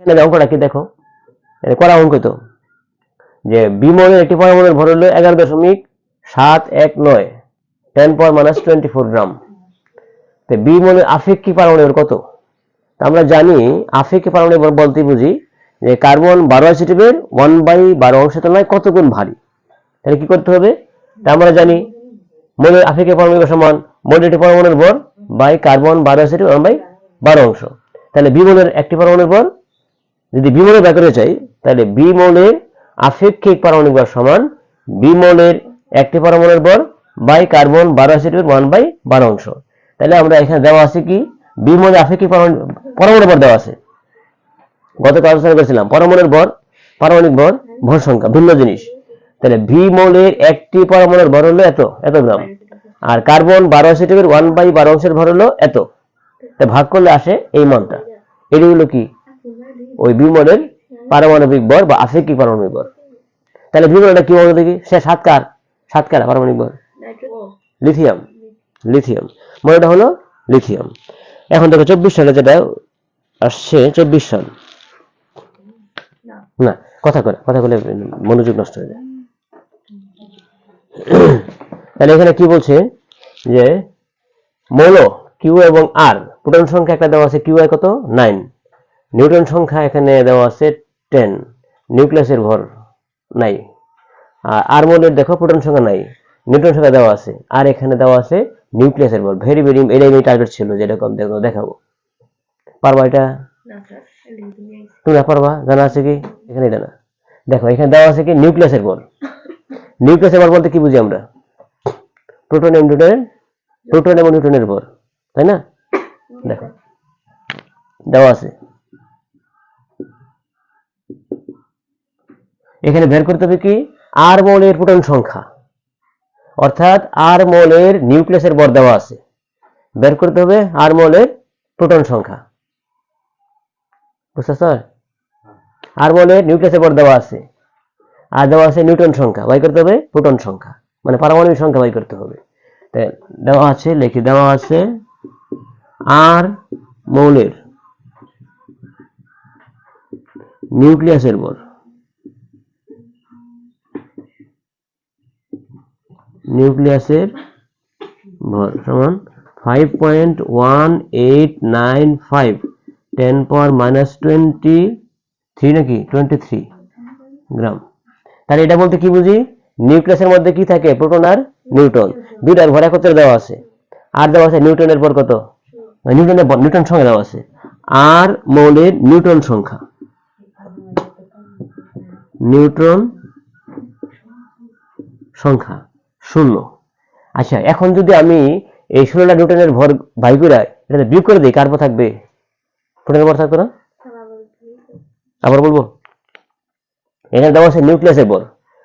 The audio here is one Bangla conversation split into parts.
এখানে অঙ্কটা কি দেখো? করা অঙ্ক তো। যে বিমলের একটি পরমাণুর ভর হলো এগারো দশমিক সাত এক নয় ten power minus twenty four gram তো বিমলের আপেক্ষিক পারমাণবিক কত? আমরা জানি, আপেক্ষিক পারমাণবিক বলতে বুঝি যে কার্বন বারো অ্যাসিটিভের ওয়ান বাই বারো অংশের তুলনায় কত গুণ ভারী। তাহলে কি করতে হবে? তা আমরা জানি, মোলের আপেক্ষিক পারমাণবিক সমান মোলের একটি পরমাণুর ভর বাই কার্বন বারো অ্যাসিটিভ ওয়ান বাই বারো অংশ। তাহলে বিমলের একটি পরমাণুর ভর যদি বিমলের বের করতে চাই, তাহলে বিমলের আপেক্ষিক পারমাণবিক ভর সমান বিমলের একটি পরমাণুর ভর বাই কার্বন বারো অ্যাসিডের ওয়ান বাই বারো অংশ। তাহলে আমরা এখানে দেওয়া আছে কি? বিমলের আপেক্ষিক পরমাণু পরমাণু ভর দেওয়া আছে। গত আলোচনা করেছিলাম পরমাণুর ভর পারমাণবিক ভর ভর সংখ্যা, ভিন্ন জিনিস। তাহলে ভি মৌলের একটি পরমাণুর ভর হলো এত এত গ্রাম। আর কার্বন বারো অ্যাসিডের ওয়ান বাই বারো অংশের ভর হলো এত। ভাগ করলে আসে এই মানটা। এটি হলো কি? ওই বিমলের পারমাণবিক ভর বা আপেক্ষিক পারমাণবিক ভর তাহলে বিমলটা কি বলতো দেখি? সে সাতকার সাতকার পারমাণবিক ভর লিথিয়াম। লিথিয়াম। মনেটা হলো লিথিয়াম। এখন দেখো চব্বিশ সালে যেটা আসছে চব্বিশ সাল। না কথা করে কথা বলে মনোযোগ নষ্ট হয়ে যায়। তাহলে এখানে কি বলছে? যে মৌল কিউ এবং আর প্রোটন সংখ্যা একটা দেওয়া আছে কিউ কত? নাইন। নিউটন সংখ্যা এখানে দেওয়া আছে টেন নিউক্লিয়াসের ভর নাই। আর আর মৌলের দেখো প্রোটন সংখ্যা নাই। নিউটন সংখ্যা দেওয়া আছে। আর এখানে দেওয়া আছে নিউক্লিয়াসের ভর। ভেরি ভেরি এটাই মেয়ে টার্গেট ছিল যেরকম দেখো দেখাবো। পারবা এটা? তুমি না পারবা? জানা আছে কি? এখানে এটা না। দেখো এখানে দেওয়া আছে কি? নিউক্লিয়াসের ভর। নিউক্লিয়াসের ভর বলতে কি বুঝি আমরা? প্রোটন এবং নিউটনের? প্রোটন এবং নিউটনের ভর। তাই না? দেখো। দেওয়া আছে। এখানে বের করতে হবে কি? আর মৌলের প্রোটন সংখ্যা। অর্থাৎ আর মৌলের নিউক্লিয়াসের ভর দেওয়া আছে। বের করতে হবে আর মৌলের প্রোটন সংখ্যা। বুঝতে স্যার আর মৌলের নিউক্লিয়াসের ভর দেওয়া আছে। আর দেওয়া আছে নিউটন সংখ্যা। বাই করতে হবে প্রোটন সংখ্যা। মানে পারমাণবিক সংখ্যা বাই করতে হবে। দেওয়া আছে, লিখে দেওয়া আছে আর মৌলের নিউক্লিয়াসের ভর নিউক্লিয়াসের ভর সমান five point one eight nine five ten power minus twenty three নাকি? টোয়েন্টি থ্রি গ্রাম তাহলে এটা বলতে কি বুঝি? নিউক্লিয়াসের মধ্যে কি থাকে? প্রোটন আর নিউটন দুইটার ভর একত্রে দেওয়া আছে। আর দেওয়া আছে নিউটনের পর কত? নিউটনের নিউটন সংখ্যা দেওয়া আছে। আর মৌলের নিউটন সংখ্যা। নিউট্রন সংখ্যা। শূন্য। আচ্ছা এখন যদি আমি এই ষোলোটা নিউটনের ভর বাই করে এটাতে বিয়োগ করে দিই, কার পর থাকবে? প্রোটনের ভর থাকতো না? আবার বলব। এখানে দেওয়া আছে নিউক্লিয়াসের ভর।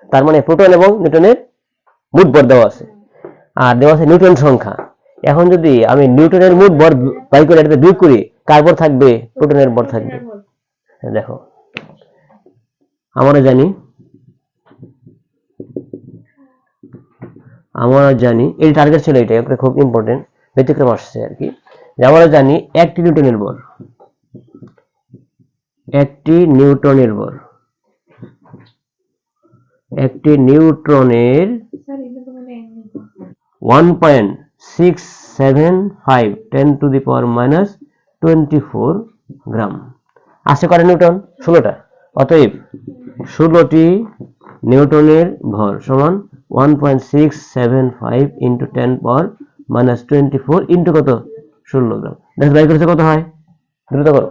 তার মানে প্রোটন এবং নিউটনের মোট ভর দেওয়া আছে। আর দেওয়া আছে নিউটন সংখ্যা। এখন যদি আমি নিউটনের মোট ভর বাই করে এটাতে বিয়োগ করি, কার ভর থাকবে? প্রোটনের ভর থাকবে। দেখো। আমরা জানি আমরা জানি, এই টার্গেট ছিল এটা একটা খুব ইম্পর্টেন্ট ব্যতিক্রম আসছে আর কি। যে আমরা জানি, একটি নিউটনের ভর একটি নিউটনের ভর একটি নিউট্রনের one point six seven five ten to the power minus twenty four gram আছে করে নিউটন? ষোলোটা। অতএব, ষোলোটি নিউটনের ভর সমান one point six seven five into ten power minus twenty four into কত? ষোলো গ্রাম। দেখো বাই করেছে কত হয়? দ্রুত করো।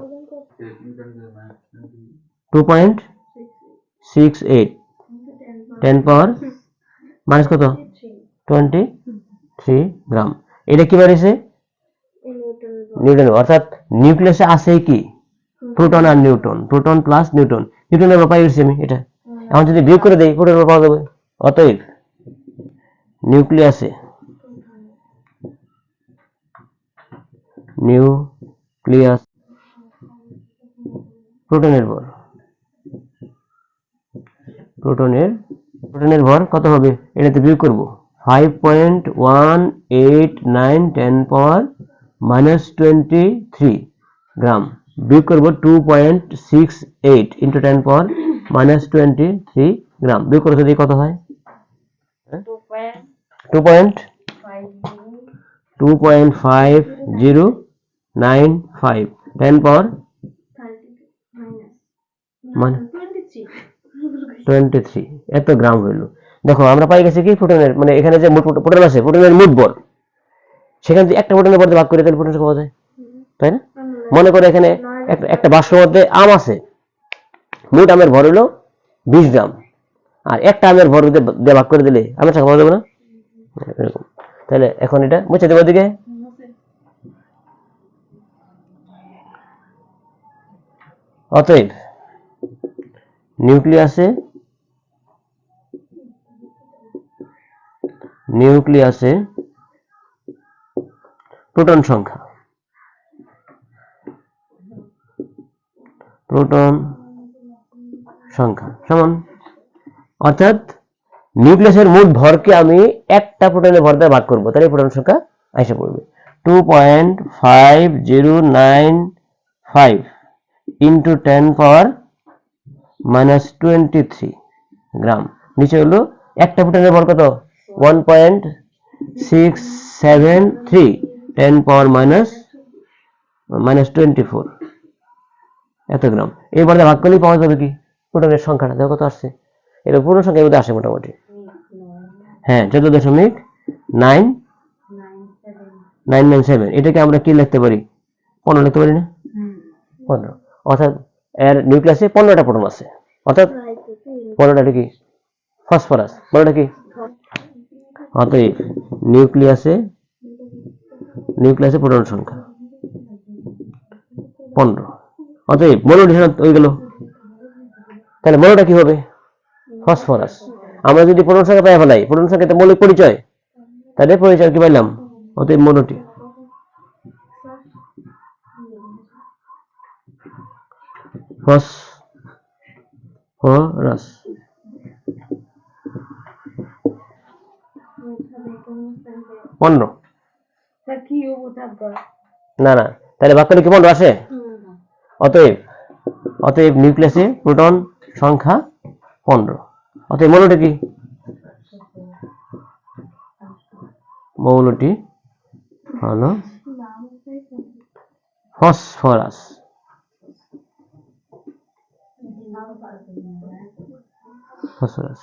Two point six eight ten power minus কত? Twenty three gram. এটা কি বেড়েছে নিউটন। অর্থাৎ নিউক্লিয়াসে আছে কি? প্রোটন আর নিউটন। Proton plus neutron. নিউটনের ব্যাপার আমি, এটা। এখন যদি বিয়োগ করে দেই, প্রোটনের পাওয়া যাবে। অতএব নিউক্লিয়াসে। নিউক্লিয়াস প্রোটনের ভর। প্রোটনের প্রোটনের ভর কত হবে? এটাতে বিয়োগ করব। Five point one eight nine ten power minus twenty three gram বিয়োগ করব two point six eight into ten power minus twenty three gram বিয়োগ করে যদি কত হয়? Two point two point five zero nine five ten power মানে টোয়েন্টি থ্রি এত গ্রাম দেখো, আমরা পাই গেছি কি মানে এখানে যে আছে প্রোটনের মোট বল। সেখান থেকে একটা প্রোটনের ভাগ করে তাহলে পাওয়া যায়। তাই না? মনে করে এখানে একটা বাক্সের মধ্যে আম আছে। মোট আমের ভর হলো বিশ গ্রাম আর একটা আমের ভর দিয়ে ভাগ করে দিলে আমের পাওয়া যাবে না? এরকম তাহলে এখন এটা মুছে দেবো দিকে অতএব, নিউক্লিয়াসে নিউক্লিয়াসে প্রোটন সংখ্যা। প্রোটন সংখ্যা, সমান। অর্থাৎ নিউক্লিয়াসের মোট ভরকে আমি একটা প্রোটনের ভর দিয়ে ভাগ করব। তাহলে প্রোটন সংখ্যা এসে পড়বে। Two point five zero nine five into ten power minus twenty three gram নিচে হলো একটা প্রোটনের ভর কত? One point six seven three ten power minus minus twenty four এত গ্রাম এবার ভাগ করলেই পাওয়া যাবে কি? প্রোটনের সংখ্যাটা। দেখো কত আসছে। এটা পুরো সংখ্যার মধ্যে আসে মোটামুটি। হ্যাঁ চোদ্দ দশমিক নাইন নাইন নাইন সেভেন। এটাকে আমরা কি লিখতে পারি? পনেরো লিখতে পারি না? পনেরো। অর্থাৎ এর নিউক্লিয়াসে পনেরোটা প্রোটন আছে। অর্থাৎ পনেরোটা কি? ফসফরাস। পনেরোটা কি? অতএব নিউক্লিয়াসে নিউক্লিয়াসে প্রোটন সংখ্যা পনেরো। অতএব মনোডিশন হয়ে গেল। তাহলে মনোটা কি হবে? ফসফরাস। আমরা যদি প্রোটন সংখ্যা পাই ফেলাই প্রোটন সংখ্যা তো মৌলিক পরিচয়। তাহলে পরিচয় কি পাইলাম অতএব মনোটি ফসফরাস। না না। তাহলে করলে কি পনেরো আসে অতএব অতএব নিউক্লিয়াসে প্রোটন সংখ্যা পনেরো অতএব মৌলটি কি? মৌলটি হলো ফসফরাস। ফসফরাস।